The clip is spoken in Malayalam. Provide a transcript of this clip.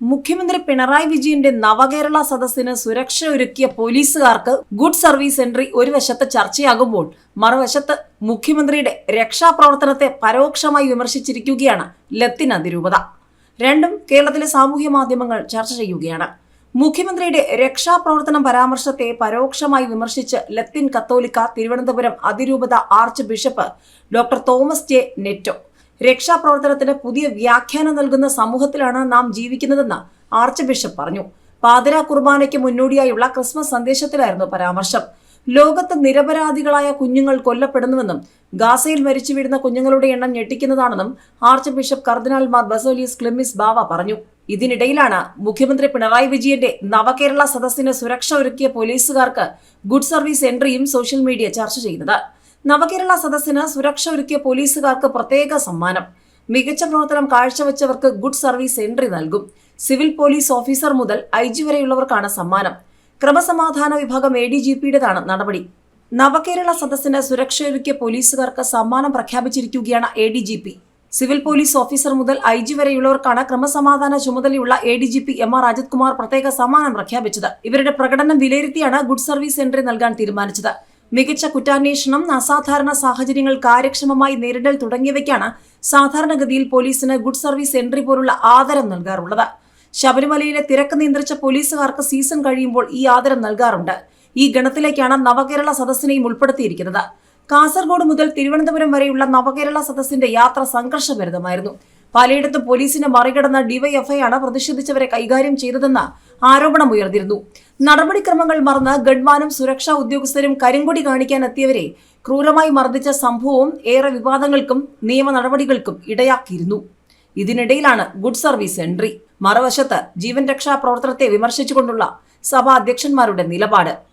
മുഖ്യമന്ത്രി പിണറായി വിജയന്റെ നവകേരള സദസ്സിന് സുരക്ഷ ഒരുക്കിയ പോലീസുകാർക്ക് ഗുഡ് സർവീസ് എൻട്രി ഒരു വശത്ത് ചർച്ചയാകുമ്പോൾ മറുവശത്ത് മുഖ്യമന്ത്രിയുടെ രക്ഷാപ്രവർത്തനത്തെ പരോക്ഷമായി വിമർശിച്ചിരിക്കുകയാണ് ലത്തിൻ അതിരൂപത. രണ്ടും കേരളത്തിലെ സാമൂഹ്യ മാധ്യമങ്ങൾ ചർച്ച ചെയ്യുകയാണ്. മുഖ്യമന്ത്രിയുടെ രക്ഷാപ്രവർത്തനം പരാമർശത്തെ പരോക്ഷമായി വിമർശിച്ച് ലത്തിൻ കത്തോലിക്ക തിരുവനന്തപുരം അതിരൂപത archbishop doctor Thomas J Netto. രക്ഷാപ്രവർത്തനത്തിന് പുതിയ വ്യാഖ്യാനം നൽകുന്ന സമൂഹത്തിലാണ് നാം ജീവിക്കുന്നതെന്ന് ആർച്ച് ബിഷപ്പ് പറഞ്ഞു. പാതിര കുർബാനയ്ക്ക് മുന്നോടിയായുള്ള ക്രിസ്മസ് സന്ദേശത്തിലായിരുന്നു പരാമർശം. ലോകത്ത് നിരപരാധികളായ കുഞ്ഞുങ്ങൾ കൊല്ലപ്പെടുന്നുവെന്നും ഗാസയിൽ മരിച്ചു വീഴുന്ന കുഞ്ഞുങ്ങളുടെ എണ്ണം ഞെട്ടിക്കുന്നതാണെന്നും archbishop cardinal Mar Baselios Cleemis Bava പറഞ്ഞു. ഇതിനിടയിലാണ് മുഖ്യമന്ത്രി പിണറായി വിജയന്റെ നവകേരള സദസ്സിന് സുരക്ഷ ഒരുക്കിയ പോലീസുകാർക്ക് ഗുഡ് സർവീസ് എൻട്രിയും സോഷ്യൽ മീഡിയ ചർച്ച ചെയ്യുന്നത്. നവകേരള സദസ്സിന് സുരക്ഷ ഒരുക്കിയ പോലീസുകാർക്ക് പ്രത്യേക സമ്മാനം. മികച്ച പ്രവർത്തനം കാഴ്ചവെച്ചവർക്ക് ഗുഡ് സർവീസ് എൻട്രി നൽകും. സിവിൽ പോലീസ് ഓഫീസർ മുതൽ ഐ ജി വരെയുള്ളവർക്കാണ് സമ്മാനം. ക്രമസമാധാന വിഭാഗം എ ഡി ജി പിയുടേതാണ് നടപടി. നവകേരള സദസ്സിന് സുരക്ഷയൊരുക്കിയ പോലീസുകാർക്ക് സമ്മാനം പ്രഖ്യാപിച്ചിരിക്കുകയാണ് A D G P. Civil police officer മുതൽ ഐ ജി വരെയുള്ളവർക്കാണ് ക്രമസമാധാന ചുമതലയുള്ള A D G P M R Ajith Kumar പ്രത്യേക സമ്മാനം പ്രഖ്യാപിച്ചത്. ഇവരുടെ പ്രകടനം വിലയിരുത്തിയാണ് ഗുഡ് സർവീസ് എൻട്രി നൽകാൻ തീരുമാനിച്ചത്. മികച്ച കുറ്റാന്വേഷണം അസാധാരണ സാഹചര്യങ്ങൾ കാര്യക്ഷമമായി നേരിടൽ തുടങ്ങിയവയ്ക്കാണ് സാധാരണഗതിയിൽ പോലീസിന് ഗുഡ് സർവീസ് എൻട്രി പോലുള്ള ആദരം നൽകാറുള്ളത്. ശബരിമലയിലെ തിരക്ക് നിയന്ത്രിച്ച പോലീസുകാർക്ക് സീസൺ കഴിയുമ്പോൾ ഈ ആദരം നൽകാറുണ്ട്. ഈ ഗണത്തിലേക്കാണ് നവകേരള സദസ്സിനെയും ഉൾപ്പെടുത്തിയിരിക്കുന്നത്. കാസർഗോഡ് മുതൽ തിരുവനന്തപുരം വരെയുള്ള നവകേരള സദസ്സിന്റെ യാത്ര സംഘർഷഭരിതമായിരുന്നു. പലയിടത്തും പോലീസിനെ മറികടന്ന ഡിവൈഎഫ്ഐ ആണ് പ്രതിഷേധിച്ചവരെ കൈകാര്യം ചെയ്തതെന്ന് ആരോപണമുയർന്നിരുന്നു. നടപടിക്രമങ്ങൾ മറന്ന് ഗഡ്മാനും സുരക്ഷാ ഉദ്യോഗസ്ഥരും കരിങ്കൊടി കാണിക്കാൻ എത്തിയവരെ ക്രൂരമായി മർദ്ദിച്ച സംഭവവും ഏറെ വിവാദങ്ങൾക്കും നിയമ നടപടികൾക്കും ഇടയാക്കിയിരുന്നു. ഇതിനിടയിലാണ് ഗുഡ് സർവീസ് എൻട്രി. മറുവശത്ത് ജീവൻ രക്ഷാ പ്രവർത്തനത്തെ വിമർശിച്ചുകൊണ്ടുള്ള സഭാ അധ്യക്ഷന്മാരുടെ നിലപാട്.